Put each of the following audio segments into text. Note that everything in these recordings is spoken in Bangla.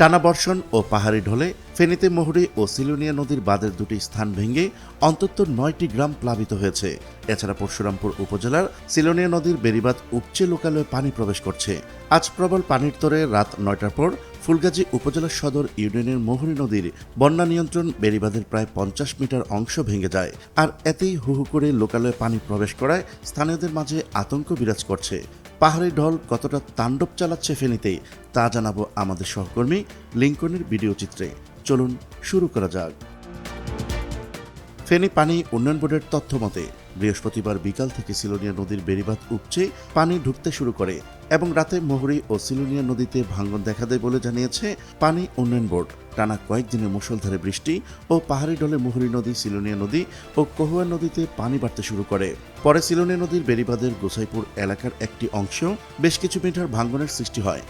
টানা বর্ষণ ও পাহাড়ি ঢলে ফেনীতে মহুরী ও সিলুনিয়া নদীর বাঁধের দুটি স্থান ভেঙে অন্তত নয়টি গ্রাম প্লাবিত হয়েছে। এছাড়া পরশুরামপুর উপজেলার সিলোনিয়া নদীর বেড়িবাঁধ উপচে লোকালয়ে পানি প্রবেশ করছে। আজ প্রবল পানির তোরে রাত নয়টার পর ফুলগাজী উপজেলা সদর ইউনিয়নের মহুরী নদীর বন্যা নিয়ন্ত্রণ বেড়িবাঁধের প্রায় পঞ্চাশ মিটার অংশ ভেঙে যায় আর এতেই হুহু করে লোকালয়ে পানি প্রবেশ করায় স্থানীয়দের মাঝে আতঙ্ক বিরাজ করছে। পাহাড়ি ঢল কতটা তাণ্ডব চালাচ্ছে ফেনীতে তা জানাব আমাদের সহকর্মী লিঙ্কনের ভিডিও চিত্রে। চলুন শুরু করা যাক। ফেনী পানি উন্নয়ন বোর্ডের তথ্য মতে, বৃহস্পতিবার বিকাল থেকে সিলোনিয়া নদীর বেড়িবাঁধ উপচে পানি ঢুকতে শুরু করে এবং রাতে মহুরী ও সিলোনিয়া নদীতে ভাঙ্গন দেখা দেয় বলে জানিয়েছে পানি উন্নয়ন বোর্ড। টানা কয়েকদিনের মুষলধারে বৃষ্টি ও পাহাড়ি ডলে মুহুরী নদী, সিলোনিয়া নদী ও কহুয়া নদীতে পানি বাড়তে শুরু করে। পরে সিলোনিয়া নদীর বেড়িবাঁধের গোসাইপুর এলাকার একটি অংশ বেশ কিছু মিটার ভাঙ্গনের সৃষ্টি হয়।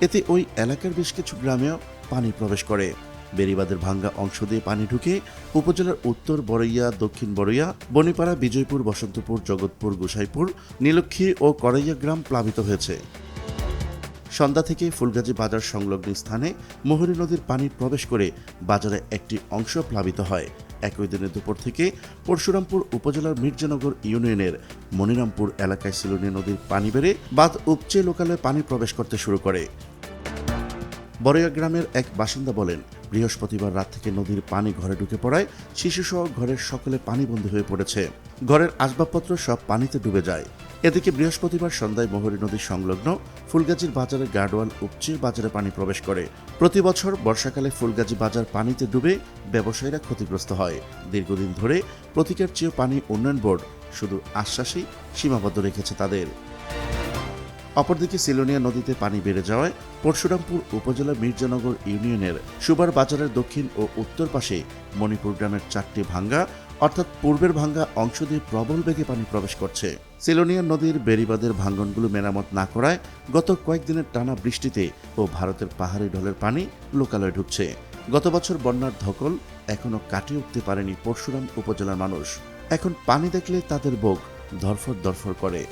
এতে ওই এলাকার বেশ কিছু গ্রামেও পানি প্রবেশ করে। বেড়িবাঁধের ভাঙ্গা অংশ দিয়ে পানি ঢুকে উপজেলার উত্তর বড়ইয়া, দক্ষিণ বড়ইয়া বনিপাড়া বিজয়পুর, বসন্তপুর, জগৎপুর, গোসাইপুর, নীলক্ষী ও করইয়া গ্রাম প্লাবিত হয়েছে। সন্ধ্যা থেকে ফুলগাজী বাজার সংলগ্ন স্থানে মোহরী নদীর পানি প্রবেশ করে বাজারে একটি অংশ প্লাবিত হয়। একই দিনে দুপুর থেকে পরশুরামপুর উপজেলার মির্জানগর ইউনিয়নের মনিরামপুর এলাকায় সিলোনি নদীর পানি বেড়ে বাঁধ উপচে লোকালে পানি প্রবেশ করতে শুরু করে। বড়িয়া গ্রামের এক বাসিন্দা বলেন বৃহস্পতিবার রাত থেকে নদীর পানি ঘরে ঢুকে পড়ায় শিশুসহ ঘরের সকলে পানিবন্দী হয়ে পড়েছে। ঘরের আসবাবপত্র সব পানিতে ডুবে যায়। এদিকে বৃহস্পতিবার সন্ধ্যায় মোহরী নদী সংলগ্ন ফুলগাজীর বাজারে গার্ডওয়াল উপচে বাজারে পানি প্রবেশ করে। প্রতি বছর বর্ষাকালে ফুলগাজী বাজার পানিতে ডুবে ব্যবসায়ীরা ক্ষতিগ্রস্ত হয়। দীর্ঘদিন ধরে প্রতিকার চেয়েও পানি উন্নয়ন বোর্ড শুধু আশ্বাসেই সীমাবদ্ধ রেখেছে তাদের। অপরদিকে সিলোনিয়া নদীতে পানি বেড়ে যাওয়ায় পরশুরামপুর উপজেলার মির্জানগর ইউনিয়নের সুবার বাজারের দক্ষিণ ও উত্তর পাশে মণিপুর গ্রামের চারটি ভাঙ্গা, অর্থাৎ পূর্বের ভাঙ্গা অংশ দিয়ে প্রবল বেগে পানি প্রবেশ করছে। সিলোনিয়া নদীর বেড়িবাঁধের ভাঙ্গনগুলো মেরামত না করায় গত কয়েকদিনের টানা বৃষ্টিতে ও ভারতের পাহাড়ি ঢলের পানি লোকালয়ে ঢুকছে। গত বছর বন্যার ধকল এখনও কাটিয়ে উঠতে পারেনি পরশুরাম উপজেলার মানুষ। এখন পানি দেখলে তাদের বুক ধরফর ধরফর করে।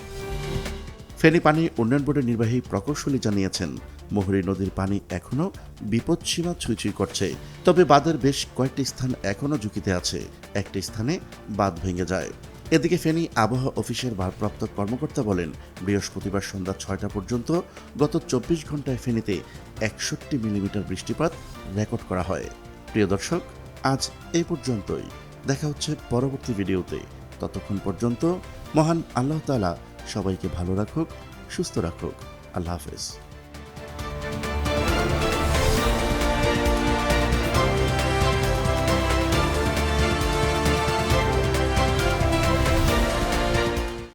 ফেনী পানি উন্নয়ন বোর্ডের নির্বাহী প্রকৌশলী জানিয়েছেন, মোহরী নদীর পানি এখনও বিপদসীমা ছুঁই করছে, তবে বাঁধের বেশ কয়েকটি স্থান এখনও ঝুঁকিতে আছে, একটি স্থানে বাঁধ ভেঙে যায়। এদিকে ফেনী আবহাওয়া অফিসের ভারপ্রাপ্ত কর্মকর্তা বলেন, বৃহস্পতিবার সন্ধ্যা ছয়টা পর্যন্ত গত চব্বিশ ঘন্টায় ফেনীতে একষট্টি মিলিমিটার বৃষ্টিপাত রেকর্ড করা হয়। প্রিয় দর্শক, আজ এই পর্যন্তই। দেখা হচ্ছে পরবর্তী ভিডিওতে। ততক্ষণ পর্যন্ত মহান আল্লাহ তাআলা সবাইকে ভালো রাখুক সুস্থ রাখুক। আল্লাহ হাফেজ।